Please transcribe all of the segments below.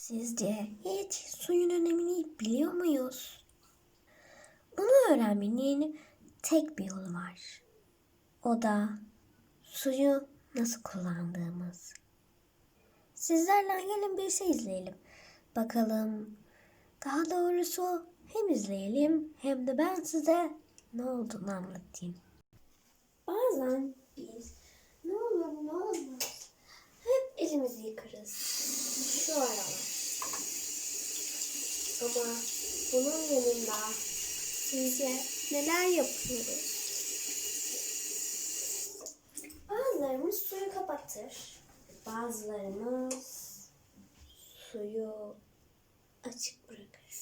Sizce hiç suyun önemini biliyor muyuz? Bunu öğrenmenin tek bir yolu var. O da suyu nasıl kullandığımız. Sizlerle gelin bir şey izleyelim. Bakalım daha doğrusu hem izleyelim hem de ben size ne olduğunu anlatayım. Bazen biz ne olur ne olmaz hep elimizi yıkarız. Şu aralar. Ama bunun yanında sizce neler yapıyoruz? Bazılarımız suyu kapatır. Bazılarımız suyu açık bırakır.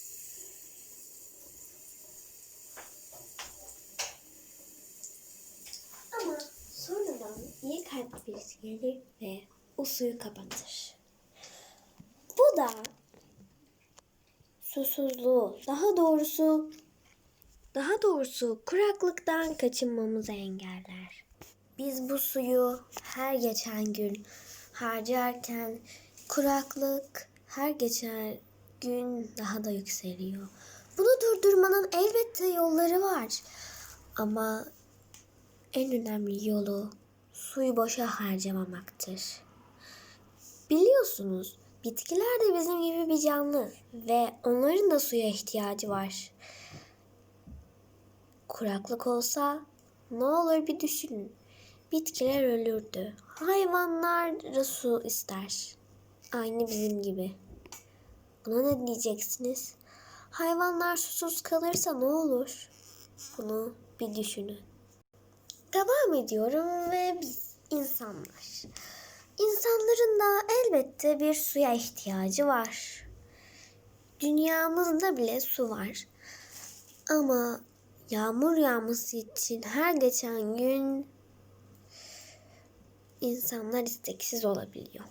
Ama sonradan iyi kalpli birisi gelir ve o suyu kapatır. Bu da susuzluğu, daha doğrusu daha doğrusu kuraklıktan kaçınmamızı engeller. Biz bu suyu her geçen gün harcarken kuraklık her geçen gün daha da yükseliyor. Bunu durdurmanın elbette yolları var. Ama en önemli yolu suyu boşa harcamamaktır. Biliyorsunuz bitkiler de bizim gibi bir canlı ve onların da suya ihtiyacı var. Kuraklık olsa ne olur bir düşünün. Bitkiler ölürdü. Hayvanlar da su ister. Aynı bizim gibi. Buna ne diyeceksiniz? Hayvanlar susuz kalırsa ne olur? Bunu bir düşünün. Devam ediyorum ve biz insanlar. İnsanların da elbette bir suya ihtiyacı var. Dünyamızda bile su var. Ama yağmur yağması için her geçen gün insanlar isteksiz olabiliyor.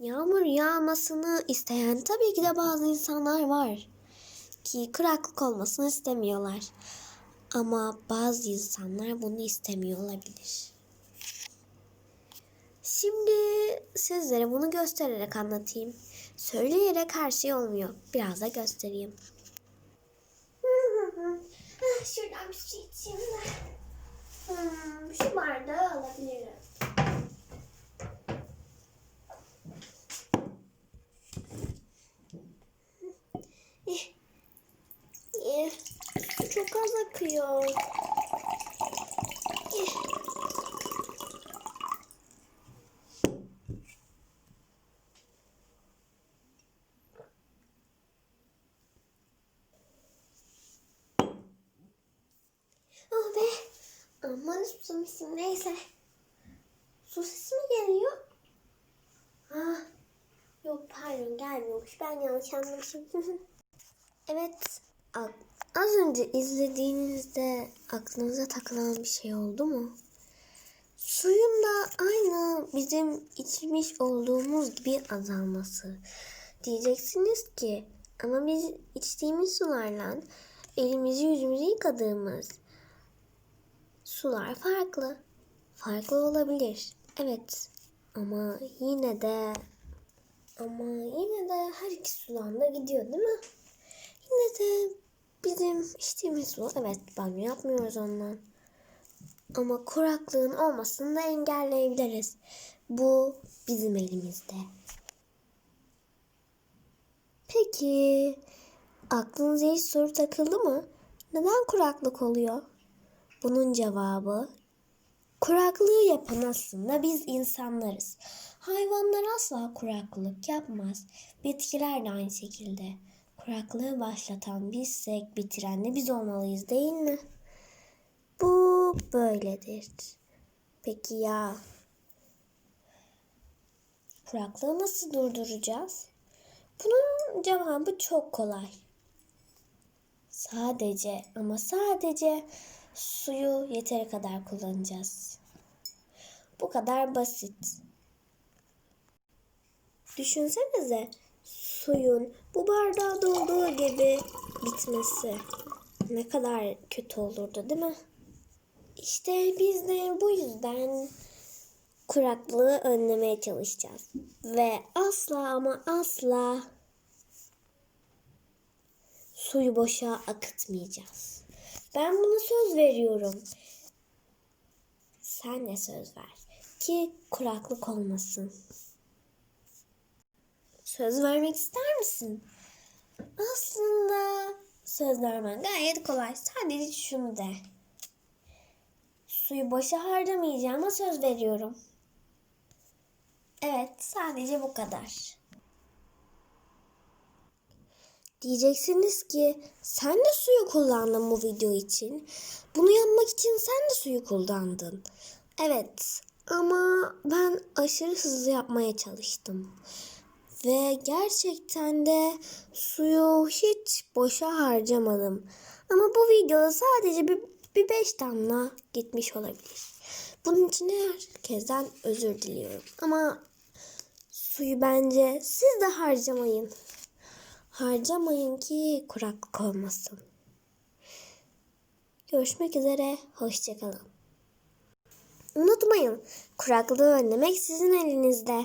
Yağmur yağmasını isteyen tabii ki de bazı insanlar var ki kuraklık olmasını istemiyorlar. Ama bazı insanlar bunu istemiyor olabilir. Şimdi sizlere bunu göstererek anlatayım. Söyleyerek her şey olmuyor. Biraz da göstereyim. Ah, Şuradan bir şey içeyim de. Hmm, şu bardağı alabilirim. Eh, eh, Çok az akıyor. Aman susamışsın neyse. Su sesi mi geliyor? Ah. Yok pardon gelmiyormuş. Ben yanlış anlamışım. evet. Az önce izlediğinizde aklınıza takılan bir şey oldu mu? Suyun da aynı bizim içmiş olduğumuz gibi azalması. Diyeceksiniz ki ama biz içtiğimiz sularla elimizi yüzümüzü yıkadığımız sular farklı. Farklı olabilir. Evet. Ama yine de ama yine de her iki sudan da gidiyor değil mi? Yine de bizim içtiğimiz su evet banyo yapmıyoruz ondan. Ama kuraklığın olmasını da engelleyebiliriz. Bu bizim elimizde. Peki aklınıza hiç soru takıldı mı? Neden kuraklık oluyor? Bunun cevabı kuraklığı yapan aslında biz insanlarız. Hayvanlar asla kuraklık yapmaz. Bitkiler de aynı şekilde. Kuraklığı başlatan bizsek bitiren de biz olmalıyız değil mi? Bu böyledir. Peki ya kuraklığı nasıl durduracağız? Bunun cevabı çok kolay. Sadece ama sadece suyu yeteri kadar kullanacağız. Bu kadar basit. Düşünsenize suyun bu bardağa dolduğu gibi bitmesi ne kadar kötü olurdu değil mi? İşte biz de bu yüzden kuraklığı önlemeye çalışacağız. Ve asla ama asla suyu boşa akıtmayacağız. Ben buna söz veriyorum. Sen de söz ver ki kuraklık olmasın. Söz vermek ister misin? Aslında söz vermen gayet kolay. Sadece şunu de. Suyu boşa harcamayacağıma söz veriyorum. Evet, sadece bu kadar. Diyeceksiniz ki sen de suyu kullandın bu video için. Bunu yapmak için sen de suyu kullandın. Evet ama ben aşırı hızlı yapmaya çalıştım. Ve gerçekten de suyu hiç boşa harcamadım. Ama bu videoda sadece bir, bir beş damla gitmiş olabilir. Bunun için herkesten özür diliyorum. Ama suyu bence siz de harcamayın. Harcamayın ki kuraklık olmasın. Görüşmek üzere, hoşçakalın. Unutmayın, kuraklığı önlemek sizin elinizde.